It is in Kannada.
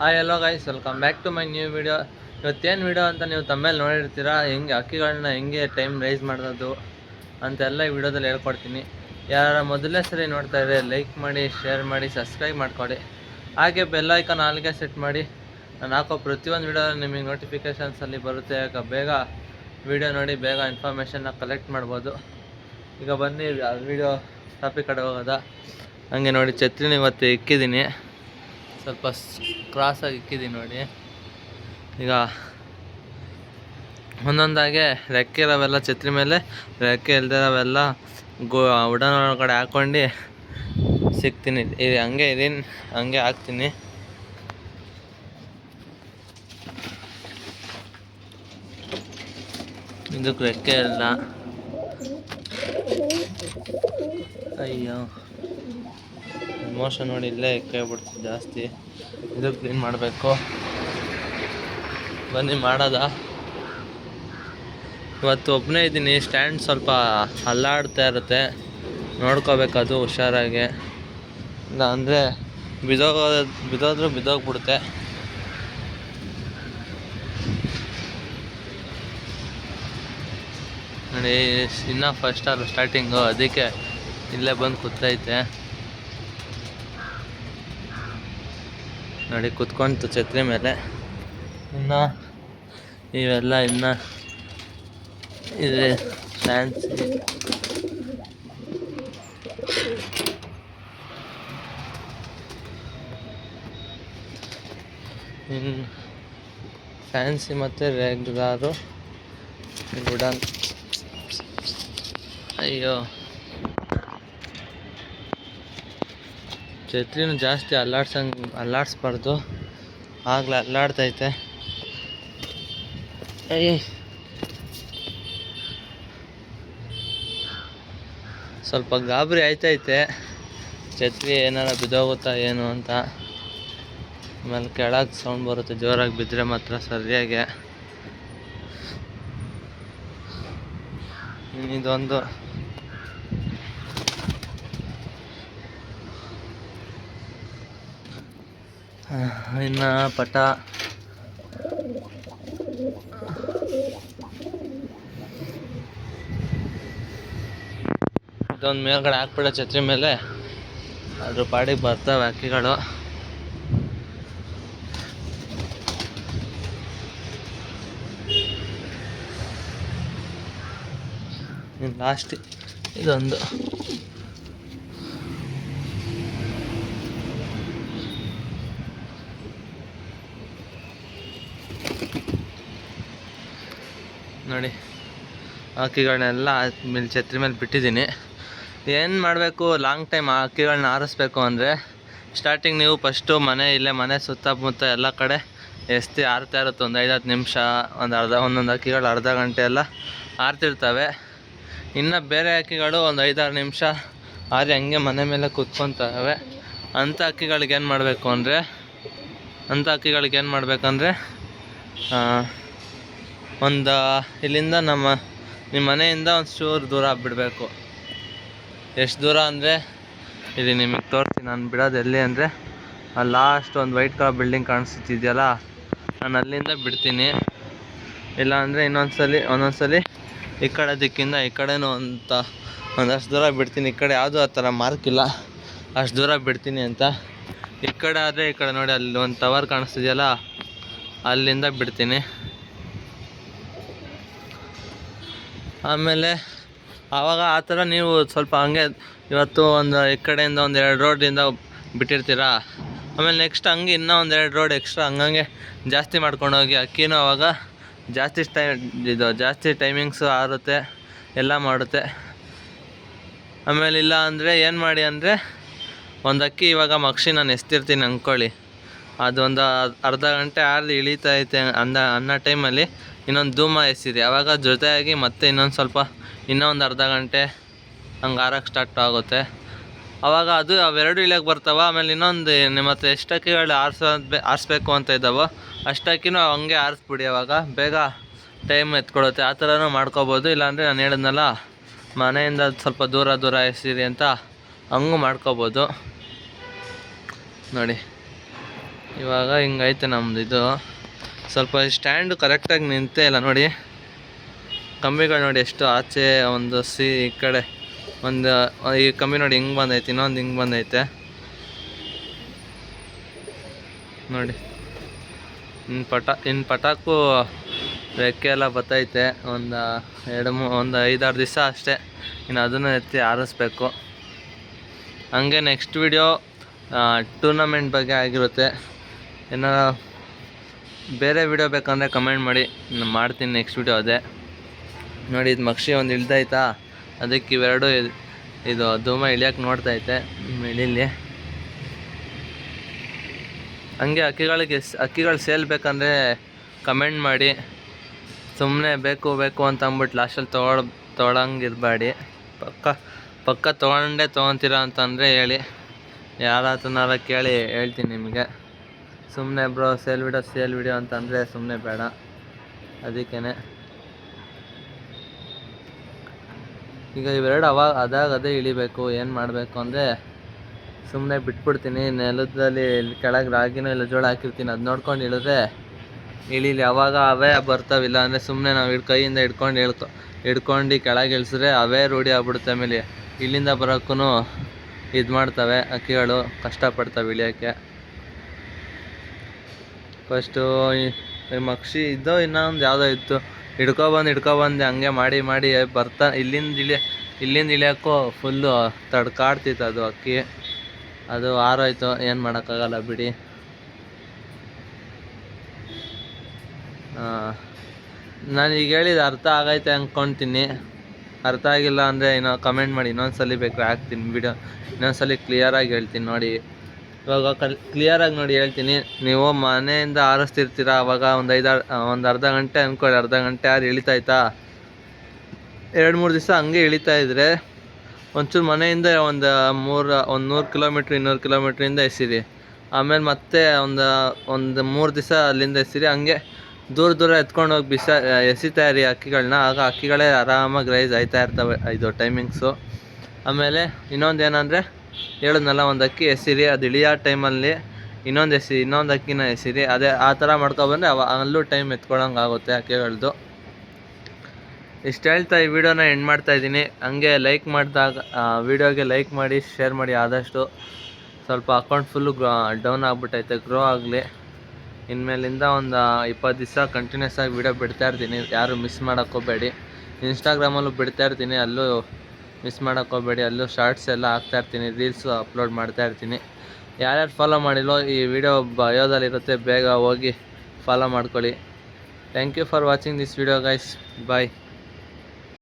Hi hello guys welcome back to my new video ಇವತ್ತೇನು ವಿಡಿಯೋ ಅಂತ ನೀವು ತಮ್ಮೇಲೆ ನೋಡಿರ್ತೀರಾ? ಹೆಂಗೆ ಅಕ್ಕಿಗಳನ್ನ ಹೆಂಗೆ ಟೈಮ್ ರೈಸ್ ಮಾಡೋದು ಅಂತೆಲ್ಲ ಈ ವಿಡಿಯೋದಲ್ಲಿ ಹೇಳ್ಕೊಡ್ತೀನಿ. ಯಾರ ಮೊದಲನೇ ಸರಿ ನೋಡ್ತಾ ಇದ್ರೆ ಲೈಕ್ ಮಾಡಿ ಶೇರ್ ಮಾಡಿ ಸಬ್ಸ್ಕ್ರೈಬ್ ಮಾಡ್ಕೊಳ್ಳಿ ಹಾಗೆ ಬೆಲ್ ಐಕಾನ್ ಆಲ್ಗೆ ಸೆಟ್ ಮಾಡಿ. ನಾನು ಹಾಕೋ ಪ್ರತಿಯೊಂದು ವಿಡಿಯೋ ನಿಮಗೆ ನೋಟಿಫಿಕೇಷನ್ಸಲ್ಲಿ ಬರುತ್ತೆ. ಆಗ ಬೇಗ ವಿಡಿಯೋ ನೋಡಿ, ಬೇಗ ಇನ್ಫಾರ್ಮೇಷನ್ನ ಕಲೆಕ್ಟ್ ಮಾಡ್ಬೋದು. ಈಗ ಬನ್ನಿ ವಿಡಿಯೋ ಟಾಪಿಕ್ ಕಡೆ ಹೋಗೋದ? ಹಂಗೆ ನೋಡಿ, ಛತ್ರಿನ ಇವತ್ತು ಇಕ್ಕಿದ್ದೀನಿ. ಸ್ವಲ್ಪ ಕ್ರಾಸಾಗಿ ಇಕ್ಕಿದ್ದೀನಿ ನೋಡಿ. ಈಗ ಒಂದೊಂದಾಗೆ ರೆಕ್ಕೆ ಇರೋವೆಲ್ಲ ಛತ್ರಿ ಮೇಲೆ, ರೆಕ್ಕೆ ಇಲ್ದಿರೋವೆಲ್ಲ ಗೋ ಉಡನ್ ಒಳಗಡೆ ಹಾಕ್ಕೊಂಡು ಸಿಗ್ತೀನಿ. ಇದು ಹಂಗೆ ಇದೀನಿ ಹಂಗೆ ಹಾಕ್ತೀನಿ. ಇದಕ್ಕೆ ರೆಕ್ಕೆ ಇಲ್ಲ. ಅಯ್ಯೋ. ಮೋಷನ್ ನೋಡಿ ಇಲ್ಲೇ ಕೇಳ್ಬಿಡ್ತು ಬಿಡ್ತು ಜಾಸ್ತಿ. ಇದು ಕ್ಲೀನ್ ಮಾಡಬೇಕು. ಬನ್ನಿ, ಮಾಡೋದ? ಇವತ್ತು ಒಬ್ಬನೇ ಇದ್ದೀನಿ ಸ್ಟ್ಯಾಂಡ್ ಸ್ವಲ್ಪ ಅಲ್ಲಾಡ್ತಾ ಇರುತ್ತೆ. ನೋಡ್ಕೋಬೇಕದು ಹುಷಾರಾಗಿ. ಇಲ್ಲ ಅಂದರೆ ಬಿದೋಗೋ ಬಿದೋದ್ರೂ ಬಿದ್ದೋಗ್ಬಿಡುತ್ತೆ. ನೋಡಿ, ಇನ್ನೂ ಫಸ್ಟ್ ಅಲ್ಲ ಸ್ಟಾರ್ಟಿಂಗು ಅದಕ್ಕೆ ಇಲ್ಲೇ ಬಂದು ಕೂತೈತೆ. ನೋಡಿ, ಕುತ್ಕೊಂತು ಛತ್ರಿ ಮೇಲೆ. ಇನ್ನು ಇವೆಲ್ಲ ಇನ್ನು ಇದೆ ಫ್ಯಾನ್ಸಿ ಇನ್ನು ಫ್ಯಾನ್ಸಿ ಮತ್ತು ರೆಗ್ಯುಲಾರು ಗುಡನ್. ಅಯ್ಯೋ. ಛತ್ರಿನೂ ಜಾಸ್ತಿ ಅಲ್ಲಾಡ್ಸಂಗೆ ಅಲ್ಲಾಡಿಸ್ಬಾರ್ದು. ಆಗಲೇ ಅಲ್ಲಾಡ್ತೈತೆ. ಸ್ವಲ್ಪ ಗಾಬರಿ ಆಯ್ತೈತೆ. ಛತ್ರಿ ಏನಾರ ಬಿದ್ದೋಗುತ್ತಾ ಏನು ಅಂತ. ಆಮೇಲೆ ಕೆಳಗೆ ಸೌಂಡ್ ಬರುತ್ತೆ, ಜೋರಾಗಿ ಬಿದ್ದರೆ ಮಾತ್ರ ಸರಿಯಾಗಿ. ಇದೊಂದು ಇನ್ನು ಪಟ. ಇದೊಂದು ಮೇಲ್ಗಡೆ ಹಾಕ್ಬಿಡೋ ಛತ್ರಿ ಮೇಲೆ ಅದ್ರ ಪಾಡಿಗೆ ಬರ್ತಾವೆ ಅಕ್ಕಿಗಳು ಇನ್ನು ಲಾಸ್ಟ್ ಇದೊಂದು. ನೋಡಿ ಹಕ್ಕಿಗಳನ್ನೆಲ್ಲ ಮೇಲೆ ಛತ್ರಿ ಮೇಲೆ ಬಿಟ್ಟಿದ್ದೀನಿ. ಏನು ಮಾಡಬೇಕು? ಲಾಂಗ್ ಟೈಮ್ ಆ ಹಕ್ಕಿಗಳನ್ನ ಆರಿಸ್ಬೇಕು ಅಂದರೆ ಸ್ಟಾರ್ಟಿಂಗ್ ನೀವು ಫಸ್ಟು ಮನೆ ಇಲ್ಲೇ ಮನೆ ಸುತ್ತಮುತ್ತ ಎಲ್ಲ ಕಡೆ ಎಸ್ತಿ ಆರ್ತಾ ಇರುತ್ತೆ. ಒಂದು ಐದು ಹತ್ತು ನಿಮಿಷ, ಒಂದು ಅರ್ಧ, ಒಂದೊಂದು ಹಕ್ಕಿಗಳು ಅರ್ಧ ಗಂಟೆ ಎಲ್ಲ ಆರ್ತಿರ್ತವೆ. ಇನ್ನು ಬೇರೆ ಹಕ್ಕಿಗಳು ಒಂದು ಐದಾರು ನಿಮಿಷ ಆರಿ ಹಂಗೆ ಮನೆ ಮೇಲೆ ಕೂತ್ಕೊತವೆ ಅಂಥ ಹಕ್ಕಿಗಳಿಗೇನು ಏನು ಮಾಡಬೇಕು ಅಂದರೆ ಅಂಥ ಹಕ್ಕಿಗಳಿಗೇನು ಏನು ಮಾಡಬೇಕಂದ್ರೆ ಒಂದು, ಇಲ್ಲಿಂದ ನಮ್ಮ ನಿಮ್ಮ ಮನೆಯಿಂದ ಒಂದು ಚೂರು ದೂರ ಬಿಡಬೇಕು ಎಷ್ಟು ದೂರ ಅಂದರೆ, ಇಲ್ಲಿ ನಿಮಗೆ ತೋರಿಸಿ ನಾನು ಬಿಡೋದು ಎಲ್ಲಿ ಅಂದರೆ ಅಲ್ಲಿ ಲಾಸ್ಟ್ ಒಂದು ವೈಟ್ ಕಲರ್ ಬಿಲ್ಡಿಂಗ್ ಕಾಣಿಸ್ತಿದೆಯಲ್ಲ, ನಾನು ಅಲ್ಲಿಂದ ಬಿಡ್ತೀನಿ. ಇಲ್ಲ ಅಂದರೆ ಇನ್ನೊಂದು ಸಲ ಒಂದೊಂದು ಈ ಕಡೆ ದಿಕ್ಕಿಂದ ಈ ಕಡೆನೂ ಅಂತ, ಒಂದಷ್ಟು ದೂರ ಬಿಡ್ತೀನಿ. ಈ ಕಡೆ ಯಾವುದೂ ಆ ಥರ ಮಾರ್ಕ್ ಇಲ್ಲ. ಅಷ್ಟು ದೂರ ಬಿಡ್ತೀನಿ ಅಂತ. ಈ ಕಡೆ ಆದರೆ ಈ ಕಡೆ ನೋಡಿ, ಅಲ್ಲಿ ಒಂದು ಟವರ್ ಕಾಣಿಸ್ತಿದೆಯಲ್ಲ, ಅಲ್ಲಿಂದ ಬಿಡ್ತೀನಿ. ಆಮೇಲೆ ಆವಾಗ ಆ ಥರ ನೀವು ಸ್ವಲ್ಪ ಹಂಗೆ ಇವತ್ತು ಒಂದು ಈ ಕಡೆಯಿಂದ ಒಂದು ಎರಡು ರೋಡಿಂದ ಬಿಟ್ಟಿರ್ತೀರಾ? ಆಮೇಲೆ ನೆಕ್ಸ್ಟ್ ಹಂಗೆ ಇನ್ನೂ ಒಂದು ಎರಡು ರೋಡ್ ಎಕ್ಸ್ಟ್ರಾ ಹಂಗಂಗೆ ಜಾಸ್ತಿ ಮಾಡ್ಕೊಂಡು ಹೋಗಿ. ಅಕ್ಕಿನೂ ಆವಾಗ ಜಾಸ್ತಿ ಟೈಮ್ ಇದು ಜಾಸ್ತಿ ಟೈಮಿಂಗ್ಸು ಆರುತ್ತೆ, ಎಲ್ಲ ಮಾಡುತ್ತೆ. ಆಮೇಲೆ ಇಲ್ಲ ಅಂದರೆ ಏನು ಮಾಡಿ ಅಂದರೆ ಒಂದು ಅಕ್ಕಿ ಇವಾಗ ಮಕ್ಷಿ ನಾನು ಎಸ್ತಿರ್ತೀನಿ ಅಂದ್ಕೊಳ್ಳಿ ಅದೊಂದು ಅರ್ಧ ಗಂಟೆ ಆರ್ದು ಐತೆ ಅಂದ ಅನ್ನೋ ಟೈಮಲ್ಲಿ ಇನ್ನೊಂದು ಧೂಮ ಎಸಿದೆ. ಅವಾಗ ಜೊತೆಯಾಗಿ ಮತ್ತೆ ಇನ್ನೊಂದು ಸ್ವಲ್ಪ ಇನ್ನೂ ಒಂದು ಅರ್ಧ ಗಂಟೆ ಹಂಗೆ ಆರಕ್ಕೆ ಸ್ಟಾರ್ಟ್ ಆಗುತ್ತೆ. ಅವಾಗ ಅದು ಅವೆರಡು ಇಳಿಯಕ್ಕೆ ಬರ್ತಾವೆ, ಆಮೇಲೆ ಇನ್ನೊಂದು ನಿಮ್ಮ ಹತ್ರ ಎಷ್ಟು ಅಕ್ಕಿಗಳು ಆರಿಸ್ಬೇಕು ಅಂತ ಇದ್ದಾವೋ ಅಷ್ಟಕ್ಕಿನೂ ಹಂಗೆ ಆರಿಸ್ಬಿಡಿ ಅವಾಗ. ಬೇಗ ಟೈಮ್ ಎತ್ಕೊಳುತ್ತೆ. ಆ ಥರನೂ ಮಾಡ್ಕೋಬೋದು. ಇಲ್ಲಾಂದರೆ ನಾನು ಹೇಳಿದ್ನಲ್ಲ, ಮನೆಯಿಂದ ಸ್ವಲ್ಪ ದೂರ ದೂರ ಎಸಿರಿ ಅಂತ ಹಂಗೂ ಮಾಡ್ಕೋಬೋದು. ನೋಡಿ. ಇವಾಗ ಹಿಂಗೈತೆ ನಮ್ದು ಇದು. ಸ್ವಲ್ಪ ಸ್ಟ್ಯಾಂಡು ಕರೆಕ್ಟಾಗಿ ನಿಂತೇ ಇಲ್ಲ ನೋಡಿ. ಕಂಬಿಗಳು ನೋಡಿ ಎಷ್ಟು ಆಚೆ ಒಂದು ಸಿ ಈ ಕಡೆ. ಒಂದು, ಈ ಕಂಬಿ ನೋಡಿ ಹಿಂಗೆ ಬಂದೈತೆ, ಇನ್ನೊಂದು ಹಿಂಗೆ ಬಂದೈತೆ. ನೋಡಿ. ಇನ್ನು ಪಟ ಇನ್ನು ಪಟಾಕು ರೆಕ್ಕೆ ಎಲ್ಲ ಬತ್ತೈತೆ. ಒಂದು ಎರಡು ಮೂ, ಒಂದು ಐದಾರು ದಿವಸ ಅಷ್ಟೇ. ಇನ್ನು ಅದನ್ನು ಎತ್ತಿ ಆರಿಸ್ಬೇಕು. ಹಂಗೆ ನೆಕ್ಸ್ಟ್ ವಿಡಿಯೋ ಟೂರ್ನಮೆಂಟ್ ಬಗ್ಗೆ ಆಗಿರುತ್ತೆ. ಏನಾರ ಬೇರೆ ವಿಡಿಯೋ ಬೇಕಂದರೆ ಕಮೆಂಟ್ ಮಾಡಿ. ನಾನು ಮಾಡ್ತೀನಿ ನೆಕ್ಸ್ಟ್ ವಿಡಿಯೋ ಅದೇ. ನೋಡಿ, ಇದು ಮಕ್ಷಿ ಒಂದು ಇಳ್ದೈತಾ ಅದಕ್ಕೆ ಇವೆರಡು ಇದ್- ಧೂಮ ಇಳಿಯೋಕೆ ನೋಡ್ತೈತೆ ಇಳಿಲಿ. ಹಂಗೆ ಅಕ್ಕಿಗಳಿಗೆ ಅಕ್ಕಿಗಳು ಸೇಲ್ ಬೇಕಂದರೆ ಕಮೆಂಟ್ ಮಾಡಿ. ಸುಮ್ಮನೆ ಬೇಕು ಬೇಕು ಅಂತ ಅಂದ್ಬಿಟ್ಟು ಲಾಸ್ಟಲ್ಲಿ ತೊಗೊಳ್ ತೊಗೊಳಂಗಿರಬೇಡಿ ಪಕ್ಕ ಪಕ್ಕ ತೊಗೊಂಡೇ ತೊಗೊತೀರ ಅಂತಂದರೆ ಹೇಳಿ. ಯಾರ ಹತ್ರನಾರ ಕೇಳಿ ಹೇಳ್ತೀನಿ ನಿಮಗೆ. ಸುಮ್ಮನೆ bro, sale video sale video ಅಂತಂದರೆ ಸುಮ್ಮನೆ ಬೇಡ. ಅದಕ್ಕೇ ಈಗ ಇವೆರಡು ಅವಾಗ ಅದಾಗ ಅದೇ ಇಳಿಬೇಕು, ಏನು ಮಾಡಬೇಕು ಅಂದರೆ ಸುಮ್ಮನೆ ಬಿಟ್ಬಿಡ್ತೀನಿ ನೆಲದಲ್ಲಿ ಕೆಳಗೆ ರಾಗಿನೋ ಇಲ್ಲ, ಜೋಳ ಹಾಕಿರ್ತೀನಿ, ಅದು ನೋಡ್ಕೊಂಡು ಇಳಿದ್ರೆ ಇಳೀಲಿ. ಅವಾಗ ಅವೇ ಬರ್ತಾವಿಲ್ಲ ಅಂದರೆ ಸುಮ್ಮನೆ ನಾವು ಹಿಡ್ ಕೈಯಿಂದ ಹಿಡ್ಕೊಂಡು ಹೇಳ್ಕೊ, ಹಿಡ್ಕೊಂಡು ಕೆಳಗೆ ಇಳಿಸಿದ್ರೆ ಅವೇ ರೂಢಿ ಆಗ್ಬಿಡುತ್ತೆ ಆಮೇಲೆ ಇಲ್ಲಿಂದ ಬರೋಕ್ಕೂ ಇದು ಮಾಡ್ತವೆ, ಅಕ್ಕಿಗಳು ಕಷ್ಟಪಡ್ತವೆ ಇಳಿಯೋಕ್ಕೆ. ಫಸ್ಟು ಮಗ್ಸಿ ಇದ್ದೋ ಒಂದು ಯಾವುದೋ ಇತ್ತು. ಹಿಡ್ಕೊಬಂದು ಹಿಡ್ಕೊಬಂದು ಹಂಗೆ ಮಾಡಿ ಮಾಡಿ ಬರ್ತಾ, ಇಲ್ಲಿಂದ ಇಳಿ, ಇಲ್ಲಿಂದ ಇಳಿಯೋಕ್ಕೂ ಫುಲ್ಲು ತಡ್ಕಾಡ್ತಿತ್ತು ಅದು ಅಕ್ಕಿ. ಅದು ಆರೋಯ್ತು, ಏನು ಮಾಡೋಕ್ಕಾಗಲ್ಲ ಬಿಡಿ. ನಾನು ಈಗ ಹೇಳಿದ ಅರ್ಥ ಆಗೈತೆ ಅಂದ್ಕೊತೀನಿ ಅರ್ಥ ಆಗಿಲ್ಲ ಅಂದರೆ ಇನ್ನೂ ಕಮೆಂಟ್ ಮಾಡಿ ಇನ್ನೊಂದು ಸಲ ಬೇಕಾದ್ರೆ ಹಾಕ್ತೀನಿ. ವಿಡಿಯೋ ಇನ್ನೊಂದ್ಸಲಿ ಕ್ಲಿಯರಾಗಿ ಹೇಳ್ತೀನಿ ನೋಡಿ. ಇವಾಗ ಕಲ್ ಕ್ಲಿಯರಾಗಿ ನೋಡಿ ಹೇಳ್ತೀನಿ. ನೀವು ಮನೆಯಿಂದ ಆರಿಸ್ತಿರ್ತೀರಾ? ಅವಾಗ ಒಂದು ಐದಾರು ಒಂದು ಅರ್ಧ ಗಂಟೆ ಅಂದ್ಕೊಳ್ಳಿ ಅರ್ಧ ಗಂಟೆ ಆರು ಇಳಿತಾಯ್ತಾ ಎರಡು ಮೂರು ದಿವಸ ಹಂಗೆ ಇಳಿತಾ ಇದ್ರೆ ಒಂಚೂರು ಮನೆಯಿಂದ ಒಂದು ಮೂರು, ಒಂದು ನೂರು ಕಿಲೋಮೀಟ್ರ್, ಇನ್ನೂರು ಕಿಲೋಮೀಟ್ರಿಂದ ಎಸಿರಿ. ಆಮೇಲೆ ಮತ್ತೆ ಒಂದು ಒಂದು ಮೂರು ದಿವಸ ಅಲ್ಲಿಂದ ಎಸಿರಿ. ಹಂಗೆ ದೂರ ದೂರ ಎತ್ಕೊಂಡು ಹೋಗಿ ಬಿಸ ಎಸಿತಾ ಇರಿ ಅಕ್ಕಿಗಳನ್ನ ಆಗ ಅಕ್ಕಿಗಳೇ ಆರಾಮಾಗಿ ರೈಸ್ ಆಯ್ತಾ ಇರ್ತವೆ. ಇದು ಟೈಮಿಂಗ್ಸು ಆಮೇಲೆ ಇನ್ನೊಂದು ಏನಂದರೆ ಹೇಳಿದ್ನಲ್ಲ, ಒಂದು ಅಕ್ಕಿ ಎಸಿರಿ, ಅದು ಇಳಿಯೋ ಟೈಮಲ್ಲಿ ಇನ್ನೊಂದು ಎಸಿ, ಇನ್ನೊಂದು ಅಕ್ಕಿನ ಎಸಿರಿ, ಅದೇ ಆ ಥರ ಮಾಡ್ಕೊಬಂದ್ರೆ ಅವ ಅಲ್ಲೂ ಟೈಮ್ ಎತ್ಕೊಳಂಗೆ ಆಗುತ್ತೆ ಅಕ್ಕಿಗಳದ್ದು ಇಷ್ಟು ಹೇಳ್ತಾ ಈ ವಿಡಿಯೋನ ಎಂಡ್ ಮಾಡ್ತಾ ಇದ್ದೀನಿ. ಹಂಗೆ ಲೈಕ್ ಮಾಡಿದಾಗ ವಿಡಿಯೋಗೆ ಲೈಕ್ ಮಾಡಿ, ಶೇರ್ ಮಾಡಿ ಆದಷ್ಟು ಸ್ವಲ್ಪ ಅಕೌಂಟ್ ಫುಲ್ಲು ಗ್ರೋ, ಡೌನ್ ಆಗಿಬಿಟ್ಟೈತೆ ಗ್ರೋ ಆಗಲಿ. ಇನ್ಮೇಲಿಂದ ಒಂದು ಇಪ್ಪತ್ತು ದಿವಸ ಕಂಟಿನ್ಯೂಸ್ ಆಗಿ ವಿಡಿಯೋ ಬಿಡ್ತಾ ಇರ್ತೀನಿ. ಯಾರು ಮಿಸ್ ಮಾಡೋಕ್ಕೋಬೇಡಿ. ಇನ್ಸ್ಟಾಗ್ರಾಮಲ್ಲೂ ಬಿಡ್ತಾ ಇರ್ತೀನಿ, ಅಲ್ಲೂ ಮಿಸ್ ಮಾಡೋಕ್ಕೆ ಅಲ್ಲೂ ಶಾರ್ಟ್ಸ್ ಎಲ್ಲ ಹಾಕ್ತಾ ಇರ್ತೀನಿ ರೀಲ್ಸು ಅಪ್ಲೋಡ್ ಮಾಡ್ತಾ ಇರ್ತೀನಿ. ಯಾರ್ಯಾರು ಫಾಲೋ ಮಾಡಿಲ್ಲೋ ಈ ವಿಡಿಯೋ ಬಯೋದಲ್ಲಿರುತ್ತೆ ಬೇಗ ಹೋಗಿ ಫಾಲೋ ಮಾಡ್ಕೊಳ್ಳಿ. Thank you for watching this video guys bye